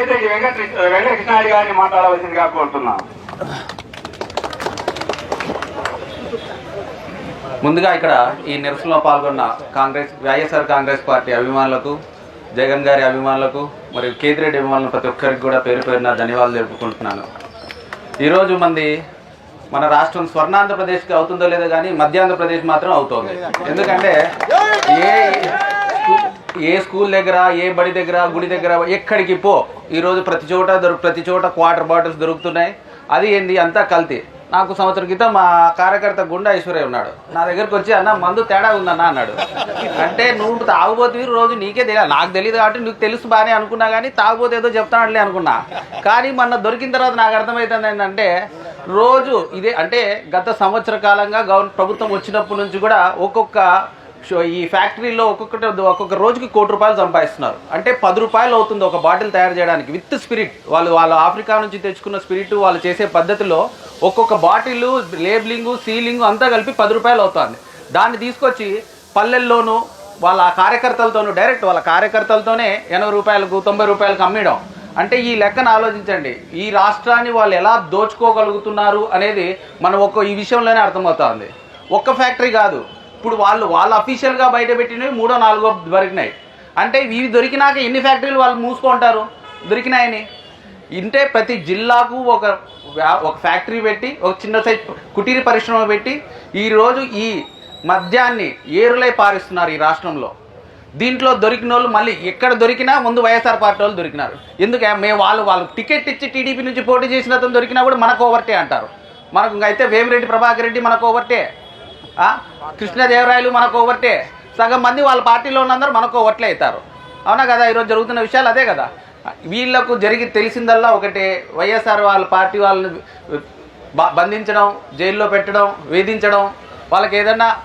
కేతిరెడ్డి వెంకట వెంకటకృష్ణారెడ్డి గారిని మాట్లాడవలసిందిగా కోరుతున్నాను. ముందుగా ఇక్కడ ఈ నిరసనలో పాల్గొన్న కాంగ్రెస్ వైఎస్ఆర్ కాంగ్రెస్ పార్టీ అభిమానులకు జగన్ గారి అభిమానులకు మరియు కేతిరెడ్డి అభిమానులు ప్రతి ఒక్కరికి కూడా పేరు పేరున ధన్యవాదాలు జరుపుకుంటున్నాను ఈరోజు మంది మన రాష్ట్రం స్వర్ణాంధ్రప్రదేశ్కి అవుతుందో లేదో కానీ మధ్యాంధ్రప్రదేశ్ మాత్రం అవుతోంది. ఎందుకంటే ఏ ఏ స్కూల్ దగ్గర ఏ బడి దగ్గర గుడి దగ్గర ఎక్కడికి పో. ఈరోజు ప్రతి చోట దొరు ప్రతి చోట క్వార్టర్ బాటిల్స్ దొరుకుతున్నాయి. అది ఏంది? అంతా కల్తీ. నాకు సంవత్సరం క్రితం మా కార్యకర్త గుండా ఐశ్వర్య ఉన్నాడు. నా దగ్గరికి వచ్చి అన్న మందు తేడా ఉందన్న అన్నాడు. అంటే నువ్వు తాగుబోతువి రోజు నీకే తెలియదు నాకు తెలియదు కాబట్టి నీకు తెలుసు బాగానే అనుకున్నా కానీ తాగుబోతే ఏదో చెప్తానట్లే అనుకున్నా. కానీ మొన్న దొరికిన తర్వాత నాకు అర్థమవుతుంది ఏంటంటే రోజు ఇదే అంటే గత సంవత్సర కాలంగా గవర్న ప్రభుత్వం వచ్చినప్పటి నుంచి కూడా ఒక్కొక్క షో- ఈ ఫ్యాక్టరీలో ఒక్కొక్కటి ఒక్కొక్క రోజుకి కోటి రూపాయలు సంపాదిస్తున్నారు. అంటే పది రూపాయలు అవుతుంది ఒక బాటిల్ తయారు చేయడానికి విత్ స్పిరిట్. వాళ్ళు వాళ్ళ ఆఫ్రికా నుంచి తెచ్చుకున్న స్పిరిట్ వాళ్ళు చేసే పద్ధతిలో ఒక్కొక్క బాటిల్ లేబులింగ్ సీలింగ్ అంతా కలిపి పది రూపాయలు అవుతుంది. దాన్ని తీసుకొచ్చి పల్లెల్లోనూ వాళ్ళ కార్యకర్తలతోనూ డైరెక్ట్ వాళ్ళ కార్యకర్తలతోనే ఎనభై రూపాయలకు తొంభై రూపాయలకు అమ్మడం. అంటే ఈ లెక్కను ఆలోచించండి. ఈ రాష్ట్రాన్ని వాళ్ళు ఎలా దోచుకోగలుగుతున్నారు అనేది మనం ఒక్క ఈ విషయంలోనే అర్థమవుతుంది. ఒక్క ఫ్యాక్టరీ కాదు. ఇప్పుడు వాళ్ళు వాళ్ళ అఫీషియల్గా బయట పెట్టినవి మూడో నాలుగో దొరికినాయి. అంటే ఇవి దొరికినాక ఎన్ని ఫ్యాక్టరీలు వాళ్ళు మూసుకుంటారు? దొరికినాయని. ఇంటే ప్రతి జిల్లాకు ఒక ఒక ఫ్యాక్టరీ పెట్టి ఒక చిన్న సైజ్ కుటీర పరిశ్రమ పెట్టి ఈరోజు ఈ మద్యాన్ని ఏరులై పారిస్తున్నారు ఈ రాష్ట్రంలో. దీంట్లో దొరికిన వాళ్ళు మళ్ళీ ఎక్కడ దొరికినా ముందు వైఎస్ఆర్ పార్టీ వాళ్ళు దొరికినారు. ఎందుకే? మేము వాళ్ళు వాళ్ళు టికెట్ ఇచ్చి టీడీపీ నుంచి పోటీ చేసిన అతను దొరికినా కూడా మనకు ఓవర్టే అంటారు. మనకు అయితే వేమిరెడ్డి ప్రభాకర్ రెడ్డి మనకు ఓవర్టే. కృష్ణదేవరాయలు మనకు ఒకటే సగం మంది వాళ్ళ పార్టీలో ఉన్నందరూ మనకు ఒకట్లే అవుతారు. అవునా కదా? ఈరోజు జరుగుతున్న విషయాలు అదే కదా. వీళ్ళకు జరిగి తెలిసిందల్లా ఒకటే. వైఎస్ఆర్ వాళ్ళ పార్టీ వాళ్ళని బ- బంధించడం జైల్లో పెట్టడం వేధించడం వాళ్ళకి ఏదన్నా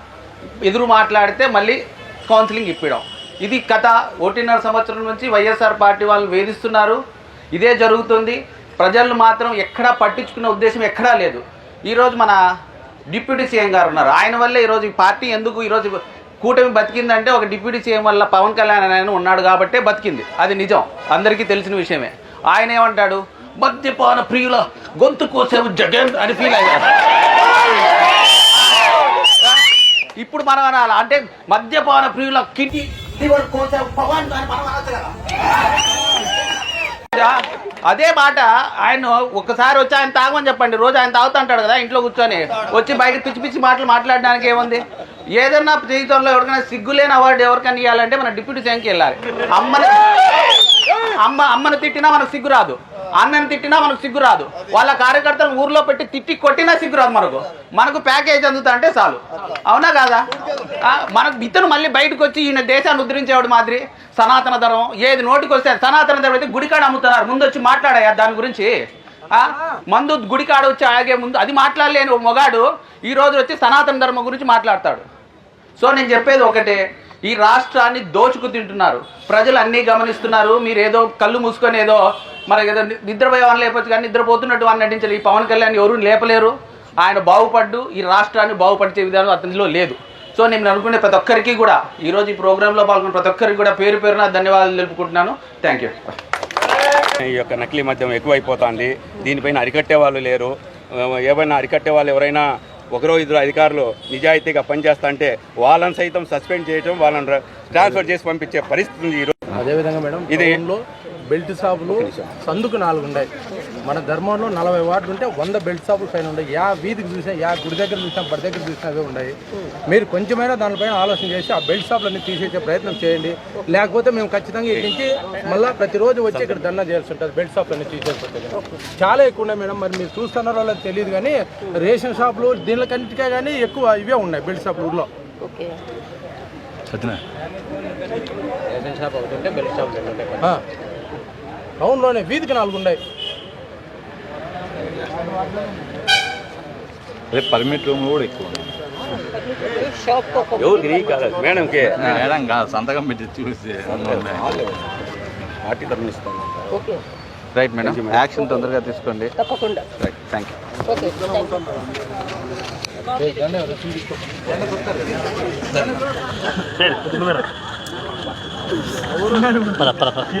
ఎదురు మాట్లాడితే మళ్ళీ కౌన్సిలింగ్ ఇప్పడం. ఇది కథ. ఒకటిన్నర సంవత్సరం నుంచి వైఎస్ఆర్ పార్టీ వాళ్ళు వేధిస్తున్నారు. ఇదే జరుగుతుంది. ప్రజలు మాత్రం ఎక్కడా పట్టించుకునే ఉద్దేశం ఎక్కడా లేదు. ఈరోజు మన డిప్యూటీ సీఎం గారు ఉన్నారు. ఆయన వల్లే ఈరోజు ఈ పార్టీ ఎందుకు ఈరోజు కూటమి బతికిందంటే ఒక డిప్యూటీ సీఎం వల్ల పవన్ కళ్యాణ్ ఆయన ఉన్నాడు కాబట్టే బతికింది. అది నిజం. అందరికీ తెలిసిన విషయమే. ఆయన ఏమంటాడు? మద్యపాన ప్రియుల గొంతు కోసేవు జగన్ అని ఫీల్ అయ్యారు. ఇప్పుడు మనం అనాలి? అంటే మద్యపాన ప్రియుల కిటి కోసేవు పవన్ అని మనం అనొచ్చు కదా. అదే మాట ఆయన ఒక్కసారి వచ్చి ఆయన తాగమని చెప్పండి. రోజు ఆయన తాగుతూ అంటాడు కదా ఇంట్లో కూర్చొని. వచ్చి బయట పిచ్చి పిచ్చి మాటలు మాట్లాడడానికి ఏముంది? ఏదన్నా జీవితంలో ఎవరికైనా సిగ్గులేని అవార్డు ఎవరికైనా ఇవ్వాలంటే మన డిప్యూటీ సీఎంకి వెళ్ళాలి. అమ్మని అమ్మ అమ్మను తిట్టినా మనకు సిగ్గు రాదు. అన్నని తిట్టినా మనకు సిగ్గు రాదు. వాళ్ళ కార్యకర్తలను ఊర్లో పెట్టి తిట్టి కొట్టినా సిగ్గు రాదు మనకు. మనకు ప్యాకేజ్ అందుతా అంటే చాలు. అవునా కాదా? మనకు ఇతను మళ్ళీ బయటకు వచ్చి ఈయన దేశాన్ని ఉద్ధరించేవాడు మాదిరి. సనాతన ధర్మం. ఏది నోటికి వస్తే సనాతన ధర్మం. అయితే గుడికాడ అమ్ముతున్నారు. ముందు వచ్చి మాట్లాడాయా దాని గురించి? మందు గుడికాడ వచ్చి ఆగే ముందు. అది మాట్లాడలేని ఓ మొగాడు ఈ రోజు వచ్చి సనాతన ధర్మం గురించి మాట్లాడతాడు. సో నేను చెప్పేది ఒకటే. ఈ రాష్ట్రాన్ని దోచుకు తింటున్నారు. ప్రజలు అన్నీ గమనిస్తున్నారు. మీరు ఏదో కళ్ళు మూసుకొని ఏదో మరి ఏదో ని- నిద్రపోయేవాళ్ళు కానీ నిద్రపోతున్నట్టు అని నటించాలి. ఈ పవన్ కళ్యాణ్ ఎవరు లేపలేరు. ఆయన బాగుపడ్డు. ఈ రాష్ట్రాన్ని బాగుపడిచే విధానం అతనిలో లేదు. సో నేను అనుకునే ప్రతి ఒక్కరికి కూడా ఈరోజు ఈ ప్రోగ్రాంలో పాల్గొన్న ప్రతి ఒక్కరికి కూడా పేరు పేరున ధన్యవాదాలు తెలుపుకుంటున్నాను. థ్యాంక్ యూ ఈ యొక్క నకిలీ మద్యం ఎక్కువైపోతుంది. దీనిపైన అరికట్టే వాళ్ళు లేరు. ఏమైనా అరికట్టే వాళ్ళు ఎవరైనా ఒకరో ఇద్దరు అధికారులు నిజాయితీగా పనిచేస్తా అంటే వాళ్ళని సైతం సస్పెండ్ చేయడం వాళ్ళని ట్రాన్స్ఫర్ చేసి పంపించే పరిస్థితి ఉంది ఈరోజు అదేవిధంగా మేడం ఇది- బెల్ట్ షాపులు సందుకు నాలుగు ఉన్నాయి మన ధర్మంలో నలభై వార్డులు ఉంటే వంద బెల్ట్ షాపులు పైన ఉన్నాయి యా వీధికి చూసినా యా గుడి దగ్గర చూసినా బడి దగ్గర చూసినా అవే ఉన్నాయి మీరు కొంచెమైనా దానిపైన ఆలోచన చేసి ఆ బెల్ట్ షాపులన్నీ తీసేసే ప్రయత్నం చేయండి. లేకపోతే మేము ఖచ్చితంగా ఇక్కడి నుంచి మళ్ళీ ప్రతిరోజు వచ్చి ఇక్కడ ధర్నా చేయాల్సి ఉంటుంది బెల్ట్ షాపులన్నీ తీసేసిపోతే చాలా ఎక్కువ ఉన్నాయి మేడం మరి మీరు చూస్తున్నారో లేదో తెలియదు కానీ రేషన్ షాపులు దీనికంటికే కానీ ఎక్కువ ఇవే ఉన్నాయి బెల్ట్ షాపులు ఊర్లో. ఓకే. రేషన్ షాప్ ఒకటి ఉంటే బెల్ట్ షాప్ రెండు ఉంటాయి టౌన్లోనే వీధికి నాలుగు ఉన్నాయి. అదే పర్మిట్ రూమ్ కూడా ఎక్కువ ఉంది. ఎవరికి కాదు. మేడంకి మేడం కాదు సంతకం పెట్టి చూసి పార్టీ రైట్ మేడం యాక్షన్ తొందరగా తీసుకోండి. తప్పకుండా. Right thank you para, para, para. ¿Qué?